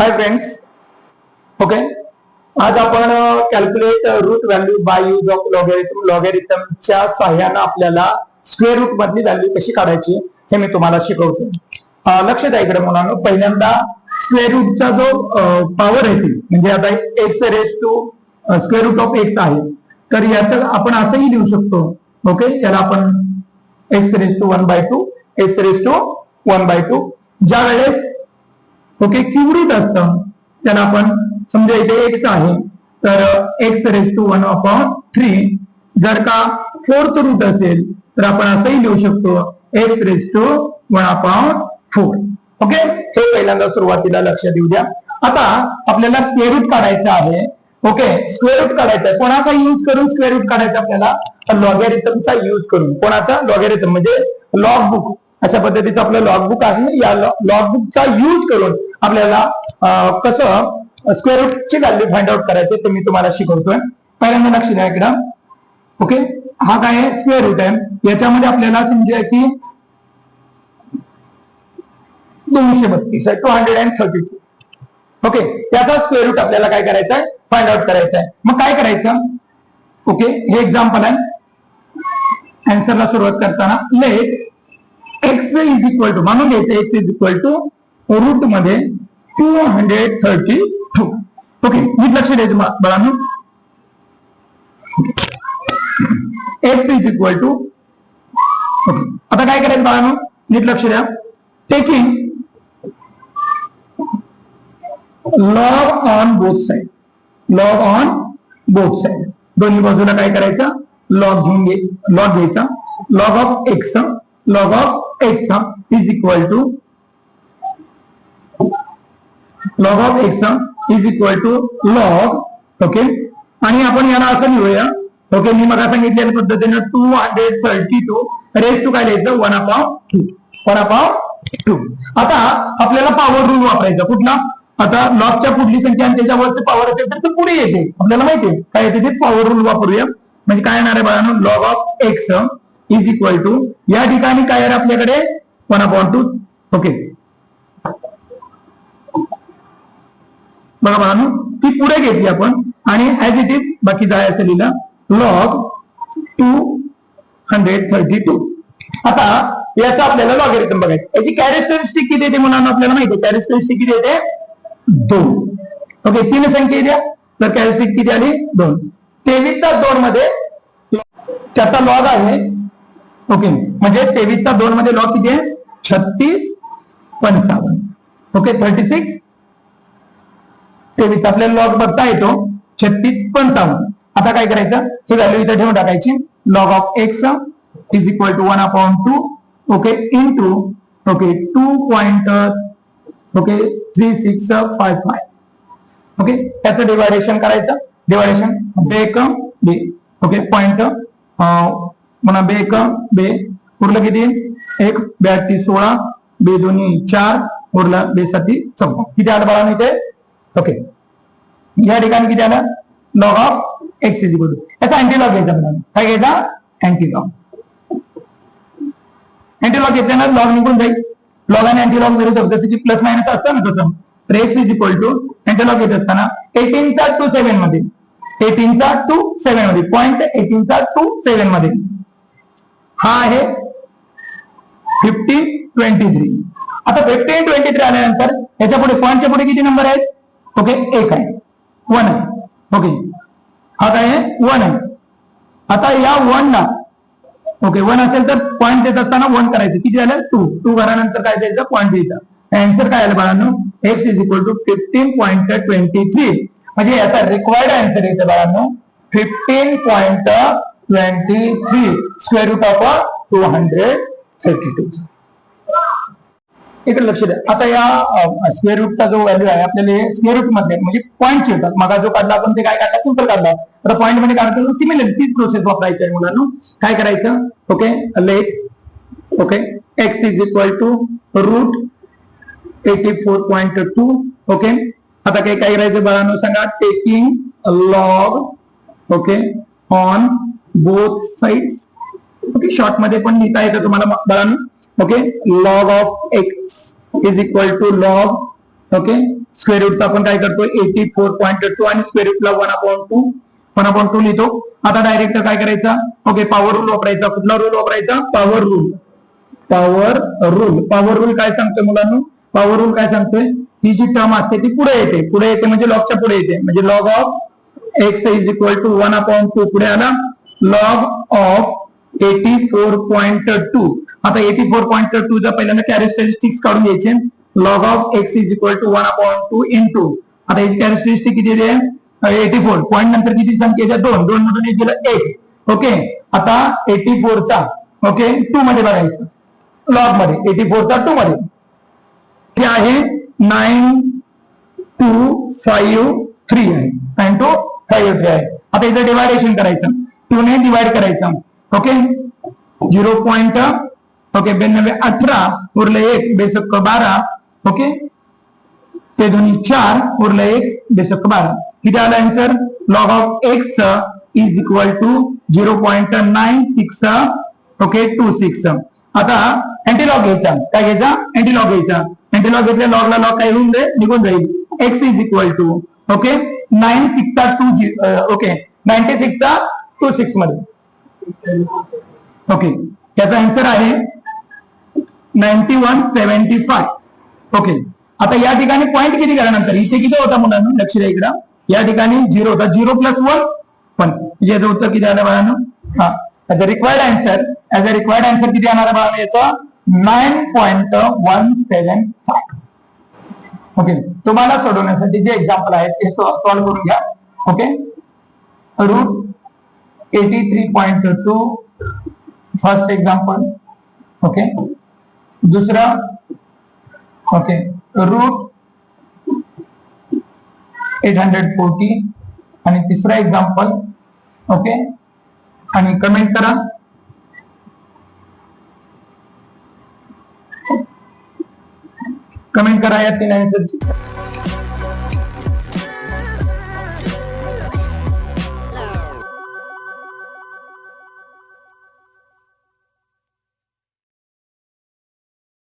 Hi friends okay आज आपण calculate root value by use of logarithm लॉगॅरिथमच्या सहाय्यानं आपल्याला स्क्वेअर रूट मधली व्हॅल्यू कशी काढायची हे मी तुम्हाला शिकवतो. लक्ष द्या इकडे मुलांना पहिल्यांदा स्क्वेअर रूटचा जो पॉवर आहे ती म्हणजे आता x raise to square root of x आहे. तर यात आपण असंही लिहू शकतो ओके याला आपण x raise to one by two x raise to one by two ज्या वेळेस ओके क्यूब असतं. त्याला आपण समजा इथे एक्स आहे तर x raise to one upon three जर का फोर्थ रूट असेल तर आपण असंही लिहू शकतो x raise to one upon four okay? हे पहिल्यांदा सुरुवातीला लक्ष देऊ द्या. आता आपल्याला स्क्वेअर रूट काढायचं आहे. ओके? स्क्वेअर रूट काढायचा आहे. कोणाचा यूज करून स्क्वेअर रूट काढायचा आपल्याला? लॉगॅरिथमचा यूज करून. कोणाचा? लॉगॅरिथम म्हणजे लॉग बुक अशा पद्धतीचं आपलं लॉग बुक आहे. या लॉग बुकचा यूज करून आपल्याला कसं स्क्वेअर रूटची व्हॅल्यू फाइंड आउट करायचे ते मी तुम्हाला शिकवतोय. पहिल्यांदा लक्ष द्या इकडं. ओके? हा काय आहे? स्क्वेअर रूट आहे. याच्यामध्ये आपल्याला समजूया की दोनशे बत्तीस आहे. Two hundred and thirty two okay? त्याचा स्क्वेअर रूट आपल्याला काय करायचा आहे फाइंड आउट करायचं आहे मग काय करायचं? ओके? हे एक्झाम्पल आहे. अँसरला सुरुवात करताना let X is equal to म्हणून येते x is equal to रूटमध्ये two hundred thirty two okay नीट लक्ष द्यायचं बा- बाळांनो. X is equal to okay आता काय करायचं बाळांनो? नीट लक्ष द्या. Taking log on both side log on both side दोन्ही बाजूला काय करायचं? लॉग घेऊन घे लॉग घ्यायचा. Log of X log of X is equal to log of X is equal to log okay आणि आपण याला असं लिहूया ओके मी मग सांगितलेल्या पद्धतीनं two hundred thirty two raise to काय लिहायचं? One upon two one upon two आता आपल्याला पॉवर रूल वापरायचा. कुठला? आता लॉकच्या पुढली संख्या आणि त्याच्यावरती पॉवर असेल तर ते पुढे येते. आपल्याला माहितीये काय येते ते? पॉवर रूल वापरूया. म्हणजे काय येणार आहे बघा log of x is equal to या ठिकाणी काय आहे आपल्याकडे? वन अपॉन टू ओके बघा बाळांनो ती पुढे घेतली आपण. आणि ऍज इट इज बाकी जाय असं लिहिलं. Log two hundred thirty two आता याचा आपल्याला लॉगरिथम बघायचं. याची कॅरेक्टरिस्टिक किती येते म्हणून आपल्याला माहिती आहे? कॅरेक्टरिस्टिक किती येते? दोन. ओके तीन संख्या द्या तर कॅरेक्टरिस्टिक किती आली? दोन. तेवीसचा दोन मध्ये त्याचा लॉग आहे. ओके म्हणजे तेवीसचा दोन मध्ये लॉग किती आहे? छत्तीस पंचावन्न. ओके थर्टी सिक्स तेवीस. आपल्याला लॉग बघता येतो. छत्तीस पंचावन्न. आता काय करायचं? ही व्हॅल्यू इथे ठेवून टाकायची. Log of x is equal to one upon two okay into okay two point okay three six five five okay त्याचं डिवायडेशन करायचं. डिवायडेशन बेक बे ओके पॉइंट म्हणा बेक बे. उरलं किती? एक ब्याऐंशी सोळा. बे दोन्ही चार. उरलं बेसाठी चौदा किती आठ बाळा इथे? ओके या ठिकाणी किती आलं? Log of x is equal to याचा अँटीलॉग घ्यायचा मुलांना काय घ्यायचा? अँटीलॉग अँटीलॉग घेतल्यानंतर लॉग निघून जाईल. लॉग आणि अँटीलॉग विरुद्ध जसं की प्लस मायनस असतं ना तसं. तर x is equal to antilog घेत असताना एटीनचा टू सेव्हनमध्ये. एटीनचा टू सेव्हनमध्ये. पॉईंट एटीनचा टू सेव्हनमध्ये. हा आहे फिफ्टीन ट्वेंटी थ्री आता फिफ्टीन ट्वेंटी थ्री आल्यानंतर याच्यापुढे पॉईंटच्या पुढे किती नंबर आहेत? ओके एक आहे. वन आहे. ओके. हा काय आहे? वन आहे. आता या वनला ओके वन असेल तर पॉईंट देत असताना वन करायचं. किती झालं? टू टू घरानंतर काय द्यायचं? पॉईंट द्यायचा. अँसर काय आलं बाळांनो? X is equal to fifteen point twenty three म्हणजे याचा रिक्वायर्ड आन्सर येतं बाळांनो. Fifteen point twenty three square root of two hundred thirty two इकडे लक्ष द्या. आता या स्क्वेअर रूटचा जो व्हॅल्यू आहे आपल्याला स्क्वेअर रूटमध्ये म्हणजे पॉईंट येतात मग जो काढला आपण ते काय काढला? सिंपल काढला. आता पॉईंटमध्ये काढतो सिमिलर तीच प्रोसेस वापरायची आहे मुलांना. काय करायचं? Okay let okay x is equal to root eighty four point two okay आता काय काय करायचं बाळांनो? सांगा. Taking log okay on both sides okay शॉर्टमध्ये पण लिहिता येतं तुम्हाला बाळांनो. Okay log of x is equal to log okay square रूटचा आपण काय करतो एटी फोर पॉईंट टू आणि square रूटला one upon two one upon two लिहितो. आता डायरेक्ट काय करायचा? ओके पॉवर रूल वापरायचा. कुठला रूल वापरायचा? Power rule power rule power rule काय सांगतोय मुलांना? पॉवर रूल काय सांगतोय? ही जी टर्म असते ती पुढे येते. पुढे येते म्हणजे लॉगच्या पुढे येते. म्हणजे log of x is equal to one upon two पुढे आला. Log of eighty four point two आता एटी फोर पॉईंट टू चा पहिल्यांदा कॅरेक्टरिस्टिक्स काढून घ्यायचे log of x is equal to one upon two into आता याची कॅरेक्टरिस्टिक किती आहे एटी फोर पॉईंट नंतर किती संख्या येते दोन. दोन मधून एक दिलं एक. ओके आता एटी चा. ओके टू मध्ये बघायचं. लॉग मध्ये. एटी चा टू मध्ये. ते आहे नाईन टू फाईव्ह थ्री आहे. नाईन टू फाईव्ह थ्री आहे. आता इथं डिवायडेशन करायचं. टू ने डिवाइड करायचं. ओके झिरो पॉईंट ओके ब्याण्णवे अठरा उरलं एक बेसक्क बारा. ओके ते दोन्ही चार उरलं एक बेसक्क बारा. किती आलं answer log of x is equal to zero point nine six okay two six आता अँटीलॉग घ्यायचा. काय घ्यायचा? अँटीलॉग घ्यायचा. अँटीलॉग घेतल्या लॉगला लॉग काय होऊन जाईल? निघून जाईल. X is equal to okay nine सिक्सचा two okay ninety सिक्सचा टू सिक्समध्ये. ओके त्याचा आन्सर आहे ninety one seventy five okay आता या ठिकाणी पॉईंट किती केल्यानंतर इथे किती होता मुलांना? लक्ष द्या इकडं. या ठिकाणी झिरो होता. झिरो प्लस वन पण याचं उत्तर किती आलं बाळांनो? हा. As a required answer as a required answer किती येणार बाळांनो याचं? Nine point one seven five okay तुम्हाला सोडवण्यासाठी जे एक्झाम्पल आहेत ते सॉल्व्ह करून घ्या. Okay root eighty three point two first example okay दुसरा? Okay root eight hundred forty आणि तिसरा एक्झाम्पल ओके आणि कमेंट करा. कमेंट करा या तीन आन्सरची